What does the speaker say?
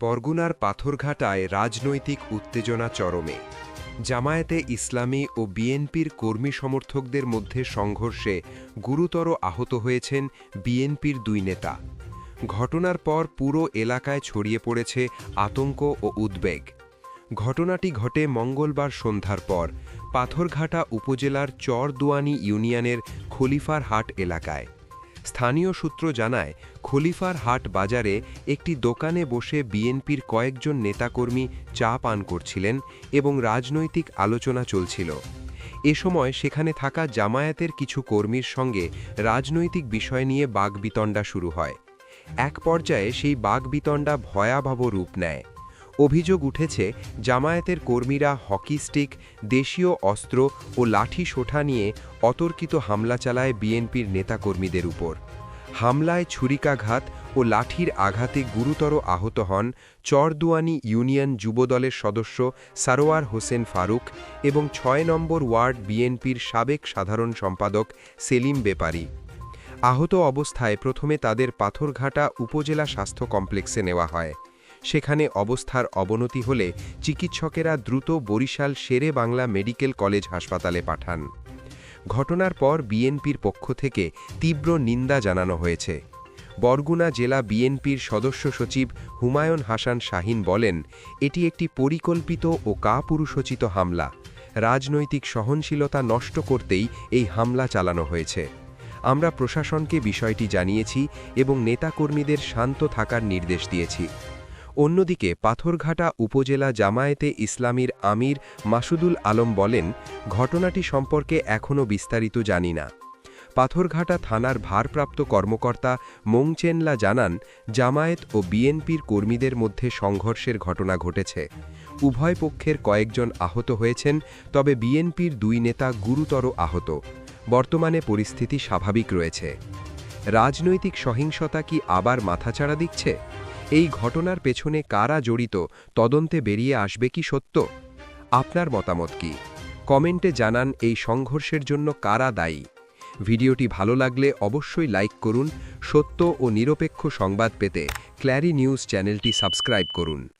বরগুনার পাথরঘাটায় রাজনৈতিক উত্তেজনা চরমে। জামায়াতে ইসলামী ও বিএনপির কর্মী সমর্থকদের মধ্যে সংঘর্ষে গুরুতর আহত হয়েছেন বিএনপির দুই নেতা। ঘটনার পর পুরো এলাকায় ছড়িয়ে পড়েছে আতঙ্ক ও উদ্বেগ। ঘটনাটি ঘটে মঙ্গলবার সন্ধ্যার পর পাথরঘাটা উপজেলার চরদুয়ানি ইউনিয়নের খলিফার হাট এলাকায়। স্থানীয় সূত্র জানায়, খলিফার হাট বাজারে একটি দোকানে বসে বিএনপির কয়েকজন নেতাকর্মী চা পান করছিলেন এবং রাজনৈতিক আলোচনা চলছিল। এ সময় সেখানে থাকা জামায়াতের কিছু কর্মীর সঙ্গে রাজনৈতিক বিষয় নিয়ে বাগবিতণ্ডা শুরু হয়। এক পর্যায়ে সেই বাগবিতণ্ডা ভয়াবহ রূপ নেয়। অভিযোগ উঠেছে, জামায়াতের কর্মীরা হকি স্টিক, দেশীয় অস্ত্র ও লাঠি সোঠা নিয়ে অতর্কিত হামলা চালায় বিএনপির নেতাকর্মীদের উপর। হামলায় ছুরিকাঘাত ও লাঠির আঘাতে গুরুতর আহত হন চরদুয়ানি ইউনিয়ন যুবদলের সদস্য সারোয়ার হোসেন ফারুক এবং ছয় নম্বর ওয়ার্ড বিএনপির সাবেক সাধারণ সম্পাদক সেলিম বেপারি। আহত অবস্থায় প্রথমে তাদের পাথরঘাটা উপজেলা স্বাস্থ্য কমপ্লেক্সে নেওয়া হয়। সেখানে অবস্থার অবনতি হলে চিকিৎসকেরা দ্রুত বরিশাল শেরে বাংলা মেডিকেল কলেজ হাসপাতালে পাঠান। ঘটনার পর বিএনপির পক্ষ থেকে তীব্র নিন্দা জানানো হয়েছে। বরগুনা জেলা বিএনপির সদস্য সচিব হুমায়ুন হাসান শাহিন বলেন, এটি একটি পরিকল্পিত ও কাপুরুষোচিত হামলা। রাজনৈতিক সহনশীলতা নষ্ট করতেই এই হামলা চালানো হয়েছে। আমরা প্রশাসনকে বিষয়টি জানিয়েছি এবং নেতাকর্মীদের শান্ত থাকার নির্দেশ দিয়েছি। অন্যদিকে পাথরঘাটা উপজেলা জামায়াতে ইসলামীর আমির মাসুদুল আলম বলেন, ঘটনাটি সম্পর্কে এখনও বিস্তারিত জানি না। পাথরঘাটা থানার ভারপ্রাপ্ত কর্মকর্তা মোংচেনলা জানান, জামায়াত ও বিএনপির কর্মীদের মধ্যে সংঘর্ষের ঘটনা ঘটেছে। উভয় পক্ষের কয়েকজন আহত হয়েছেন, তবে বিএনপির দুই নেতা গুরুতর আহত। বর্তমানে পরিস্থিতি স্বাভাবিক রয়েছে। রাজনৈতিক সহিংসতা কি আবার মাথাচাড়া দিচ্ছে? এই ঘটনার পেছনে কারা জড়িত, তদন্তে বেরিয়ে আসবে কি সত্য? আপনার মতামত কি? কমেন্টে জানান এই সংঘর্ষের জন্য কারা দায়ী। ভিডিওটি ভালো লাগলে অবশ্যই লাইক করুন, সত্য ও নিরপেক্ষ সংবাদ পেতে ক্ল্যারি নিউজ চ্যানেলটি সাবস্ক্রাইব করুন।